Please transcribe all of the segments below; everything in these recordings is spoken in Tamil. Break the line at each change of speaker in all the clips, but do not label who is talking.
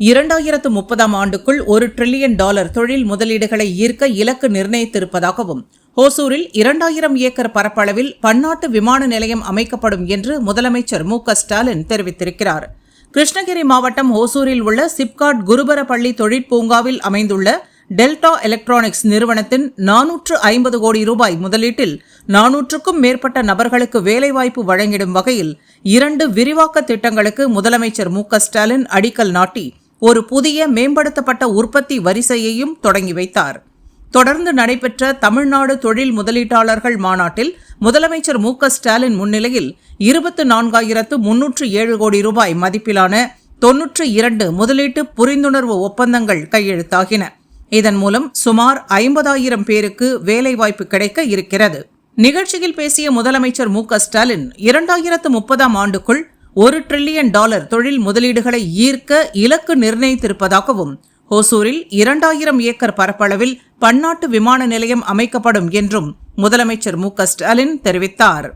இரண்டாயிரத்து முப்பதாம் ஆண்டுக்குள் ஒரு டிரில்லியன் டாலர் தொழில் முதலீடுகளை ஈர்க்க இலக்கு நிர்ணயித்திருப்பதாகவும் ஹோசூரில் இரண்டாயிரம் ஏக்கர் பரப்பளவில் பன்னாட்டு விமான நிலையம் அமைக்கப்படும் என்று முதலமைச்சர் மு ஸ்டாலின் தெரிவித்திருக்கிறார். கிருஷ்ணகிரி மாவட்டம் ஹோசூரில் உள்ள சிப்காட் குருபரப்பள்ளி தொழிற்பூங்காவில் அமைந்துள்ள டெல்டா எலக்ட்ரானிக்ஸ் நிறுவனத்தின் நானூற்று ஐம்பது கோடி ரூபாய் முதலீட்டில் நானூற்றுக்கும் மேற்பட்ட நபர்களுக்கு வேலைவாய்ப்பு வழங்கிடும் வகையில் இரண்டு விரிவாக்க திட்டங்களுக்கு முதலமைச்சர் மு ஸ்டாலின் அடிக்கல் நாட்டி ஒரு புதிய மேம்படுத்தப்பட்ட உற்பத்தி வரிசையையும் தொடங்கி வைத்தார். தொடர்ந்து நடைபெற்ற தமிழ்நாடு தொழில் முதலீட்டாளர்கள் மாநாட்டில் முதலமைச்சர் மு க ஸ்டாலின் முன்னிலையில் இருபத்து நான்காயிரத்து முன்னூற்று ஏழு கோடி ரூபாய் மதிப்பிலான தொன்னூற்று இரண்டு முதலீட்டு புரிந்துணர்வு ஒப்பந்தங்கள் கையெழுத்தாகின. இதன் மூலம் சுமார் ஐம்பதாயிரம் பேருக்கு வேலைவாய்ப்பு கிடைக்க இருக்கிறது. நிகழ்ச்சியில் பேசிய முதலமைச்சர் மு க ஸ்டாலின் இரண்டாயிரத்து முப்பதாம் ஆண்டுக்குள் ஒரு டிரில்லியன் டாலர் தொழில் முதலீடுகளை ஈர்க்க இலக்கு நிர்ணயித்திருப்பதாகவும் ஹோசூரில் இரண்டாயிரம் ஏக்கர் பரப்பளவில் பன்னாட்டு விமான நிலையம் அமைக்கப்படும் என்றும் முதலமைச்சர் மு க ஸ்டாலின் தெரிவித்தார்.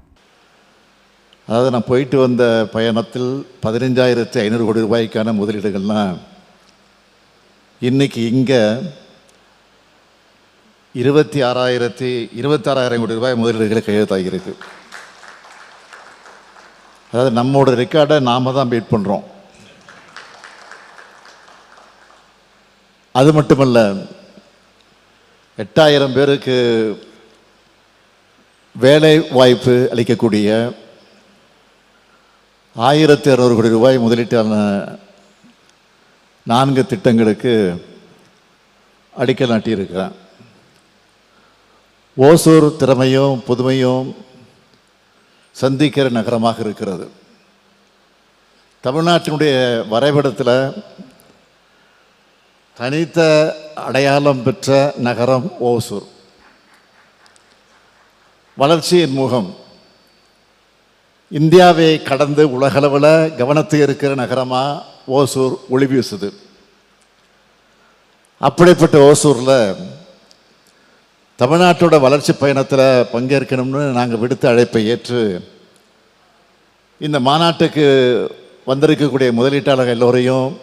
அதாவது நான் போயிட்டு வந்த பயணத்தில் பதினஞ்சாயிரத்து ஐநூறு கோடி ரூபாய்க்கான முதலீடுகள்லாம் இன்னைக்கு இங்கே இருபத்தி ஆறாயிரத்தி இருபத்தாறாயிரம் கோடி ரூபாய் முதலீடுகளை கையெழுத்தாகியிருக்கு அதாவது நம்மளோட ரெக்கார்டை நாம் தான் பீட் பண்ணுறோம் அது மட்டுமல்ல எட்டாயிரம் பேருக்கு வேலை வாய்ப்பு அளிக்கக்கூடிய ஆயிரத்தி அறுநூறு கோடி ரூபாய் முதலீட்டான நான்கு திட்டங்களுக்கு அடிக்கல் நாட்டியிருக்கிறேன். ஓசூர் திறமையும் புதுமையும் சந்திக்கிற நகரமாக இருக்கிறது. தமிழ்நாட்டினுடைய வரைபடத்தில் தனித்த அடையாளம் பெற்ற நகரம் ஓசூர். வளர்ச்சியின் முகம். இந்தியாவை கடந்து உலகளவில் கவனத்தை இருக்கிற நகரமாக ஓசூர் ஒளி வீசுது அப்படிப்பட்ட ஓசூரில் தமிழ்நாட்டோட வளர்ச்சி பயணத்தில் பங்கேற்கணும்னு நாங்கள் விடுத்த அழைப்பை ஏற்று இந்த மாநாட்டுக்கு வந்திருக்கக்கூடிய முதலீட்டாளர்கள் எல்லோரையும்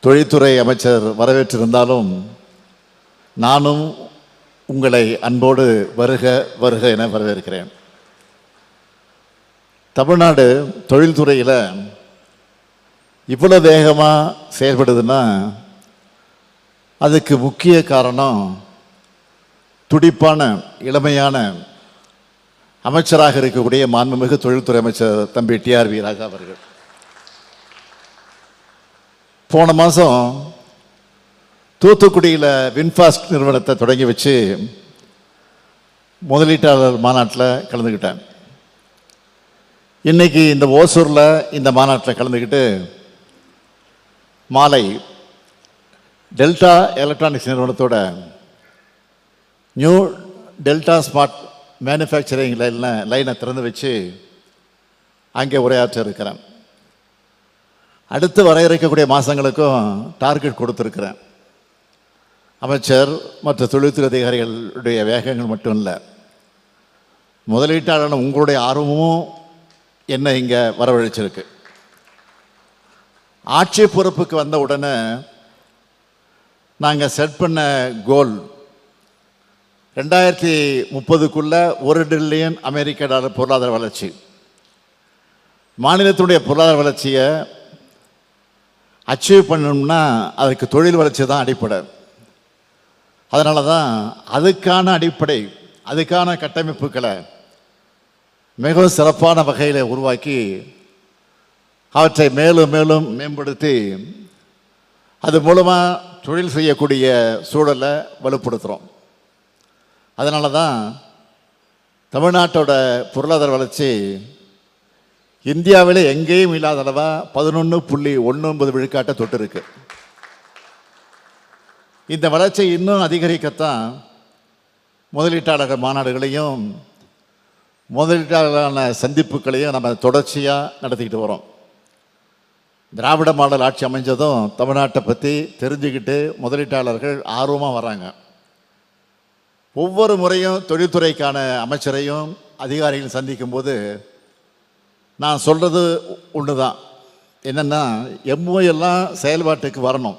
தொழில்துறை அமைச்சர் வரவேற்றிருந்தாலும் நானும் உங்களை அன்போடு வருக வருக என வரவேற்கிறேன். தமிழ்நாடு தொழில்துறையில் இவ்வளோ வேகமாக செயல்படுதுன்னா அதுக்கு முக்கிய காரணம் துடிப்பான இளமையான அமைச்சராக இருக்கக்கூடிய மாண்புமிகு தொழில்துறை அமைச்சர் தம்பி டிஆர்வி ராஜா அவர்கள். போன மாதம் தூத்துக்குடியில் வின்ஃபாஸ்ட் நிறுவனத்தை தொடங்கி வச்சு முதலீட்டாளர் மாநாட்டில் கலந்துக்கிட்டேன் இன்னைக்கு இந்த ஓசூரில் இந்த மாநாட்டில் கலந்துக்கிட்டு மாலை டெல்டா எலக்ட்ரானிக்ஸ் நிறுவனத்தோட நியூ டெல்டா ஸ்மார்ட் மேனுஃபேக்சரிங் லைனில் லைனை திறந்து வச்சு அங்கே உரையாற்ற இருக்கிறேன் அடுத்து வர இருக்கக்கூடிய மாதங்களுக்கும் டார்கெட் கொடுத்துருக்கிறேன். அமைச்சர் மற்ற தொழில்துறை அதிகாரிகளுடைய வேகங்கள் மட்டும் இல்லை. முதலீட்டாளரான உங்களுடைய ஆர்வமும் என்ன இங்கே வரவழைச்சிருக்கு. ஆட்சி பொறுப்புக்கு வந்த உடனே நாங்கள் செட் பண்ண கோல் ரெண்டாயிரத்தி முப்பதுக்குள்ள ஒரு டிரில்லியன் அமெரிக்க டாலர் பொருளாதார வளர்ச்சி. மாநிலத்தினுடைய பொருளாதார வளர்ச்சியை அச்சீவ் பண்ணணும்னா அதுக்கு தொழில் வளர்ச்சி தான் அடிப்படை. அதனால தான் அதுக்கான அடிப்படை அதுக்கான கட்டமைப்புகளை மிகவும் சிறப்பான வகையில் உருவாக்கி அவற்றை மேலும் மேலும் மேம்படுத்தி அது மூலமாக தொழில் செய்யக்கூடிய சூழலை வலுப்படுத்துகிறோம் அதனால தான் தமிழ்நாட்டோட பொருளாதார வளர்ச்சி இந்தியாவில் எங்கேயும் இல்லாத அளவாக பதினொன்று புள்ளி ஒன்று ஒன்பது விழுக்காட்டை தொட்டு இருக்கு இந்த வளர்ச்சி இன்னும் அதிகரிக்கத்தான் முதலீட்டாளர்கள் மாநாடுகளையும் முதலீட்டாளர்களான சந்திப்புகளையும் நம்ம தொடர்ச்சியாக நடத்திக்கிட்டு வரோம். திராவிட மாடல் ஆட்சி அமைஞ்சதும் தமிழ்நாட்டை பற்றி தெரிஞ்சுக்கிட்டு முதலீட்டாளர்கள் ஆர்வமாக வராங்க. ஒவ்வொரு முறையும் தொழில்துறைக்கான அமைச்சரையும் அதிகாரிகள் சந்திக்கும் போது நான் சொல்கிறது ஒன்று தான் என்னென்னா MOU எல்லாம் செயல்பாட்டுக்கு வரணும்.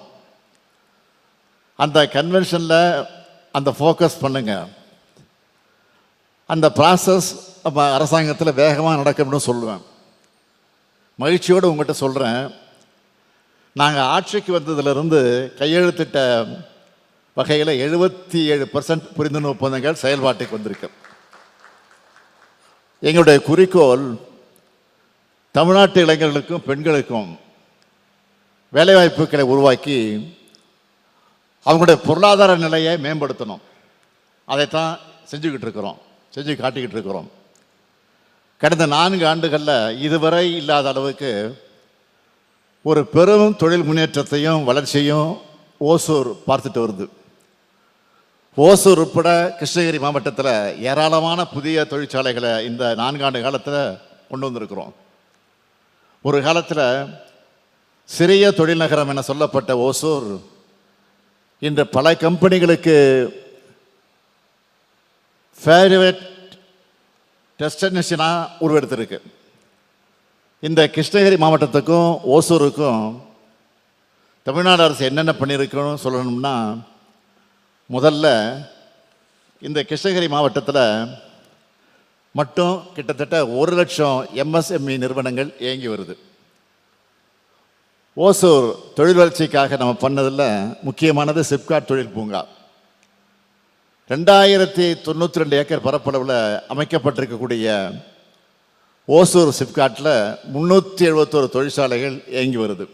அந்த கன்வென்ஷனில் அந்த ஃபோக்கஸ் பண்ணுங்கள் அந்த ப்ராசஸ் நம்ம அரசாங்கத்தில் வேகமாக நடக்கணும்னு சொல்லுவேன். மகிழ்ச்சியோடு உங்கள்கிட்ட சொல்கிறேன் நாங்கள் ஆட்சிக்கு வந்ததிலிருந்து கையெழுத்திட்ட வகையில் எழுபத்தி ஏழு பர்சன்ட் புரிந்துணர்வு ஒப்பந்தங்கள் செயல்பாட்டுக்கு வந்திருக்கு. எங்களுடைய குறிக்கோள் தமிழ்நாட்டு இளைஞர்களுக்கும் பெண்களுக்கும் வேலைவாய்ப்புகளை உருவாக்கி அவங்களுடைய பொருளாதார நிலையை மேம்படுத்தணும். அதைத்தான் செஞ்சுக்கிட்டு இருக்கிறோம். செஞ்சு காட்டிக்கிட்டு இருக்கிறோம். கடந்த நான்கு ஆண்டுகளில் இதுவரை இல்லாத அளவுக்கு ஒரு பெரும் தொழில் முன்னேற்றத்தையும் வளர்ச்சியும் ஓசூர் பார்த்துட்டு வருது. ஓசூர் உட்பட கிருஷ்ணகிரி மாவட்டத்தில் ஏராளமான புதிய தொழிற்சாலைகளை இந்த நான்காண்டு காலத்தில் கொண்டு வந்திருக்கிறோம். ஒரு காலத்தில் சிறிய தொழில் நகரம் என சொல்லப்பட்ட ஓசூர் இன்று பல கம்பெனிகளுக்கு ஃபேவரட் டெஸ்டினேஷனாக உருவெடுத்திருக்கு. இந்த கிருஷ்ணகிரி மாவட்டத்துக்கும் ஓசூருக்கும் தமிழ்நாடு அரசு என்னென்ன பண்ணியிருக்குன்னு சொல்லணும்னா முதல்ல இந்த கிருஷ்ணகிரி மாவட்டத்தில் மட்டும் கிட்டத்தட்ட ஒரு லட்சம் எம்எஸ்எம்இ நிறுவனங்கள் இயங்கி வருது. ஓசூர் தொழில் வளர்ச்சிக்காக நம்ம பண்ணதில் முக்கியமானது சிப்காட் தொழில் பூங்கா. ரெண்டாயிரத்தி தொண்ணூற்றி ரெண்டு ஏக்கர் பரப்பளவில் அமைக்கப்பட்டிருக்கக்கூடிய ஓசூர் சிப்காட்டில் முந்நூற்றி எழுபத்தோரு தொழிற்சாலைகள் இயங்கி வருது.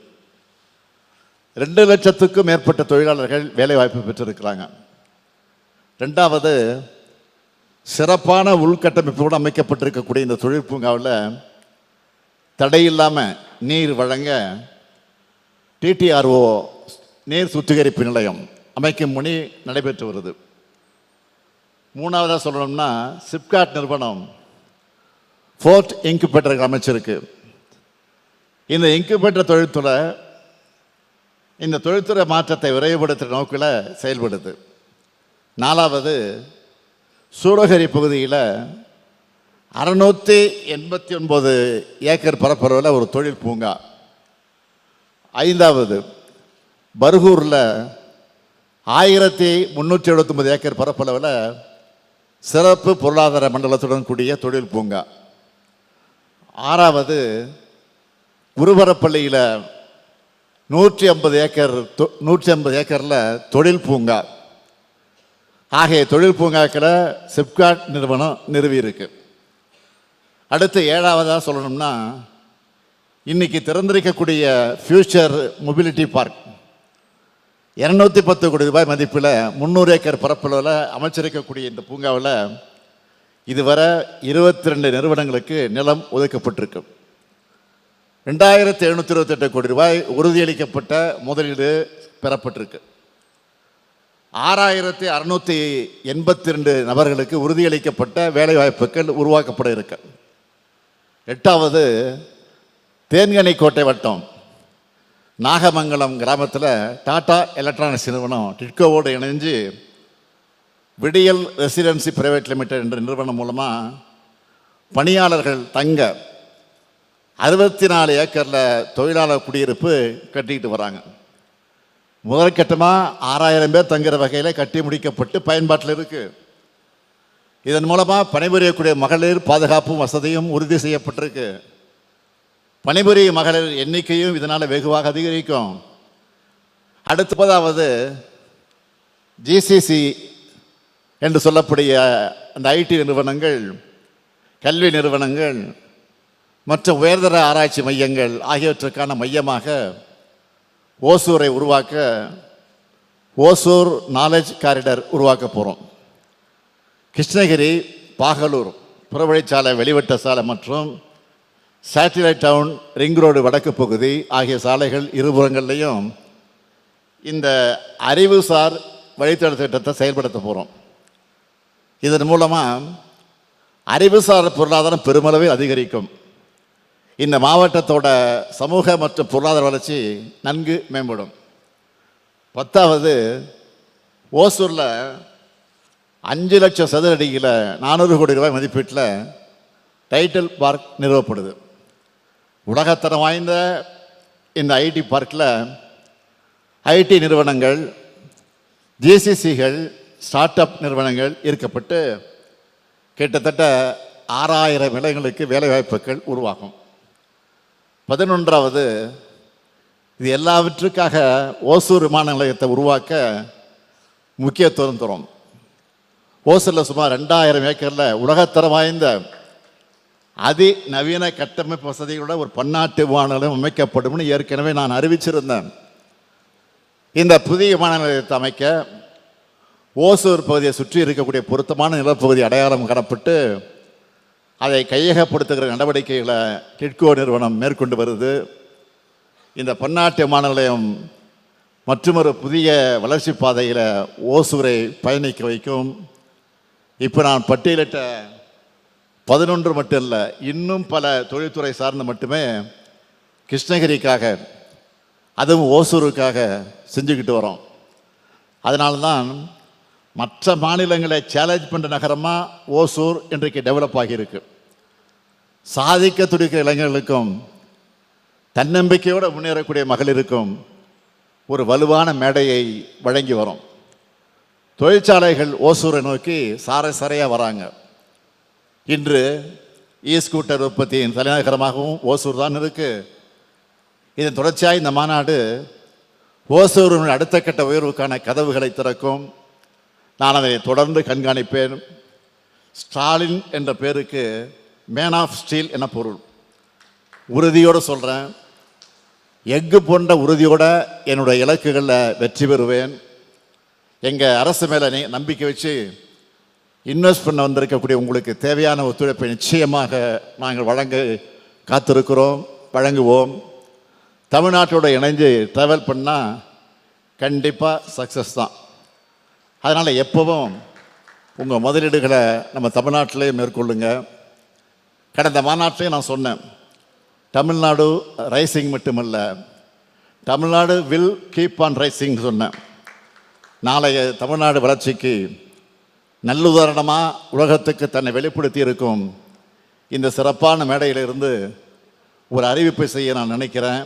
ரெண்டு லட்சத்துக்கும் மேற்பட்ட தொழிலாளர்கள் வேலைவாய்ப்பு பெற்றிருக்கிறாங்க. ரெண்டாவது சிறப்பான உள்கட்டமைப்போடு அமைக்கப்பட்டிருக்கக்கூடிய இந்த தொழில் பூங்காவில் தடையில்லாமல் நீர் வழங்க டிடிஆர்ஓ நீர் சுத்திகரிப்பு நிலையம் அமைக்கும் பணி நடைபெற்று வருது. மூணாவதாக சொல்லணும்னா சிப்காட் நிறுவனம் ஃபோர்ட் இன்குபேட்டருக்கு அமைச்சிருக்கு. இந்த இன்குபேட்டர் தொழில்துறை இந்த தொழில்துறை மாற்றத்தை விரைவுபடுத்துகிற நோக்கில் செயல்படுது. நாலாவது சூடகரி பகுதியில் அறநூற்றி எண்பத்தி ஒன்பது ஏக்கர் பரப்பளவில் ஒரு தொழில் பூங்கா. ஐந்தாவது பர்கூரில் ஆயிரத்தி முந்நூற்றி எழுபத்தொம்பது ஏக்கர் பரப்பளவில் சிறப்பு பொருளாதார மண்டலத்துடன் கூடிய தொழில் பூங்கா. ஆறாவது குருபரப்பள்ளியில் நூற்றி ஐம்பது ஏக்கர் தொ- நூற்றி ஐம்பது ஏக்கரில் தொழில் பூங்கா. ஆகிய தொழில் பூங்காக்களை சிப்காட் நிறுவனம் நிறுவி இருக்கு. அடுத்து ஏழாவதாக சொல்லணும்னா இன்னைக்கு திறந்திருக்கக்கூடிய ஃபியூச்சர் மொபிலிட்டி பார்க் இரநூத்தி பத்து கோடி ரூபாய் மதிப்பில் முந்நூறு ஏக்கர் பரப்பளவில் அமைச்சிருக்கக்கூடிய இந்த பூங்காவில் இதுவரை இருபத்தி ரெண்டு நிறுவனங்களுக்கு நிலம் ஒதுக்கப்பட்டிருக்கு. ரெண்டாயிரத்தி எழுநூற்றி இருபத்தெட்டு கோடி ரூபாய் உறுதியளிக்கப்பட்ட முதலீடு பெறப்பட்டிருக்கு. ஆறாயிரத்தி அறுநூத்தி எண்பத்தி ரெண்டு நபர்களுக்கு உறுதியளிக்கப்பட்ட வேலைவாய்ப்புகள் உருவாக்கப்பட இருக்கு. எட்டாவது தேன்கனி கோட்டை வட்டம். நாகமங்கலம் கிராமத்தில் டாடா எலக்ட்ரானிக்ஸ் நிறுவனம் டிட்கோவோடு இணைஞ்சு விடியல் ரெசிடென்சி பிரைவேட் லிமிடெட் என்ற நிறுவனம் மூலமாக பணியாளர்கள் தங்க அறுபத்தி நாலு ஏக்கரில் தொழிலாளர் குடியிருப்பு கட்டிக்கிட்டு வராங்க. முதற்கட்டமாக ஆறாயிரம் பேர் தங்குற வகையில் கட்டி முடிக்கப்பட்டு பயன்பாட்டில் இருக்குது இதன் மூலமாக பணிபுரியக்கூடிய மகளிர் பாதுகாப்பும் வசதியும் உறுதி செய்யப்பட்டிருக்கு. பணிபுரியும் மகளிர் எண்ணிக்கையும் இதனால் வெகுவாக அதிகரிக்கும். அடுத்தபதாவது ஜிசிசி என்று சொல்லக்கூடிய அந்த ஐடி நிறுவனங்கள் கல்வி நிறுவனங்கள் மற்றும் உயர்தர ஆராய்ச்சி மையங்கள் ஆகியவற்றுக்கான மையமாக ஓசூரை உருவாக்க ஓசூர் நாலேஜ் காரிடர் உருவாக்க போகிறோம் கிருஷ்ணகிரி பாகலூர் புறவழிச்சாலை வெளிவட்ட சாலை மற்றும் சேட்டிலைட் டவுன் ரிங் ரோடு வடக்கு பகுதி ஆகிய சாலைகள் இருபுறங்கள்லையும் இந்த அறிவுசார் வழித்தட திட்டத்தை செயல்படுத்த போகிறோம் இதன் மூலமாக அறிவுசார் பொருளாதாரம் பெருமளவில் அதிகரிக்கும். இந்த மாவட்டத்தோட சமூக மற்றும் பொருளாதார வளர்ச்சி நன்கு மேம்படும். பத்தாவது ஓசூரில் அஞ்சு லட்சம் சதுர அடியில் நானூறு கோடி ரூபாய் மதிப்பீட்டில் டைட்டில் பார்க் நிறுவப்படுது. உலகத்தரம் வாய்ந்த இந்த ஐடி பார்க்கில் ஐடி நிறுவனங்கள் ஜிசிசிகள் ஸ்டார்ட் அப் நிறுவனங்கள் ஈர்க்கப்பட்டு கிட்டத்தட்ட ஆறாயிரம் இளைஞர்களுக்கு வேலைவாய்ப்புகள் உருவாகும். பதினொன்றாவது இது எல்லாவற்றுக்காக ஓசூர் விமான நிலையத்தை உருவாக்க முக்கியத்துவம் தரும். ஓசூரில் சுமார் ரெண்டாயிரம் ஏக்கரில் உலகத்தரம் வாய்ந்த அதி நவீன கட்டமைப்பு வசதிகளோட ஒரு பன்னாட்டு விமான நிலையம் அமைக்கப்படும்னு ஏற்கனவே நான் அறிவிச்சிருந்தேன். இந்த புதிய விமான நிலையத்தை அமைக்க ஓசூர் பகுதியை சுற்றி இருக்கக்கூடிய பொருத்தமான நிலப்பகுதி அடையாளம் காணப்பட்டு அதை கையகப்படுத்துகிற நடவடிக்கைகளை கிட்கோ நிறுவனம் மேற்கொண்டு வருது. இந்த பன்னாட்டு விமான நிலையம் மற்றொரு புதிய வளர்ச்சி பாதையில் ஓசூரை பயணிக்க வைக்கும். இப்போ நான் பட்டியலிட்ட பதினொன்று மட்டும் இல்லை இன்னும் பல தொழில்துறை சார்ந்து மட்டுமே கிருஷ்ணகிரிக்காக அதுவும் ஓசூருக்காக செஞ்சுக்கிட்டு வரோம். அதனால தான் மற்ற மாநிலங்களை சேலஞ்ச் பண்ணுற நகரமாக ஓசூர் இன்றைக்கு டெவலப் ஆகியிருக்கு. சாதிக்க துடிக்கிற இளைஞர்களுக்கும் தன்னம்பிக்கையோடு முன்னேறக்கூடிய மகளிருக்கும் ஒரு வலுவான மேடையை வழங்கி வரும். தொழிற்சாலைகள் ஓசூரை நோக்கி சாரை சாரையாக வராங்க. இன்று இ ஸ்கூட்டர் உற்பத்தியின் தலைநகரமாகவும் ஓசூர் தான் இருக்குது இதன் தொடர்ச்சியாக இந்த மாநாடு ஓசூரின் அடுத்த கட்ட உயர்வுக்கான கதவுகளை திறக்கும் நான் அதை தொடர்ந்து கண்காணிப்பேன். ஸ்டாலின் என்ற பேருக்கு மேன் ஆஃப் ஸ்டீல் என பொருள்? உறுதியோடு சொல்கிறேன் எஃகு போன்ற உறுதியோட என்னுடைய இலக்குகளில் வெற்றி பெறுவேன். எங்கள் அரசு மேலே நீ நம்பிக்கை வச்சு இன்வெஸ்ட் பண்ண வந்திருக்கக்கூடிய உங்களுக்கு தேவையான ஒத்துழைப்பை நிச்சயமாக நாங்கள் வழங்க காத்திருக்கிறோம் வழங்குவோம். தமிழ்நாட்டோட இணைஞ்சு ட்ராவல் பண்ணால் கண்டிப்பாக சக்ஸஸ் தான். அதனால் எப்போவும் உங்கள் முதலீடுகளை நம்ம தமிழ்நாட்டிலே மேற்கொள்ளுங்க. கடந்த மாநாட்டிலே நான் சொன்னேன் தமிழ்நாடு ரைசிங் மட்டுமல்ல Tamil Nadu will keep on rising சொன்னேன். நாளைய தமிழ்நாடு வளர்ச்சிக்கு நல்லுதாரணமாக உலகத்துக்கு தன்னை வெளிப்படுத்தி இருக்கும் இந்த சிறப்பான மேடையிலிருந்து ஒரு அறிவிப்பை செய்ய நான் நினைக்கிறேன்.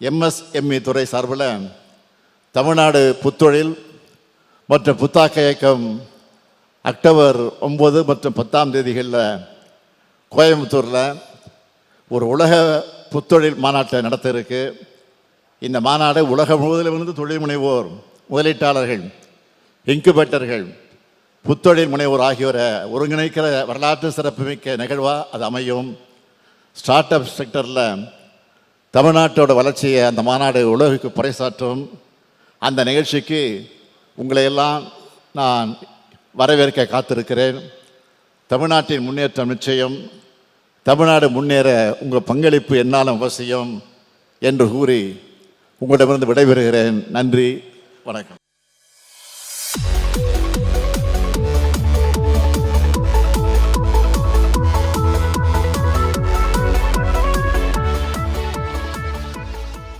எம்எஸ்எம்இ துறை சார்பில் தமிழ்நாடு புத்தொழில் மற்ற புத்தாக்க இயக்கம் அக்டோபர் ஒம்பது மற்றும் பத்தாம் தேதிகளில் கோயம்புத்தூரில் ஒரு உலக புத்தொழில் மாநாட்டை நடத்த இருக்கு இந்த மாநாடு உலகம் முழுவதிலிருந்து தொழில் முனைவோர் முதலீட்டாளர்கள் இன்குபேட்டர்கள் புத்தொழில் முனைவோர் ஆகியோரை ஒருங்கிணைக்கிற வரலாற்று சிறப்புமிக்க நிகழ்வாக அது அமையும். ஸ்டார்ட் அப் செக்டரில் தமிழ்நாட்டோட வளர்ச்சியை அந்த மாநாடு உலகுக்கு பறைசாற்றும். அந்த நிகழ்ச்சிக்கு உங்களையெல்லாம் நான் வரவேற்க காத்திருக்கிறேன். தமிழ்நாட்டின் முன்னேற்றம் நிச்சயம். தமிழ்நாடு முன்னேற உங்கள் பங்களிப்பு என்னாலும் அவசியம் என்று கூறி உங்களிடமிருந்து விடைபெறுகிறேன். நன்றி. வணக்கம்.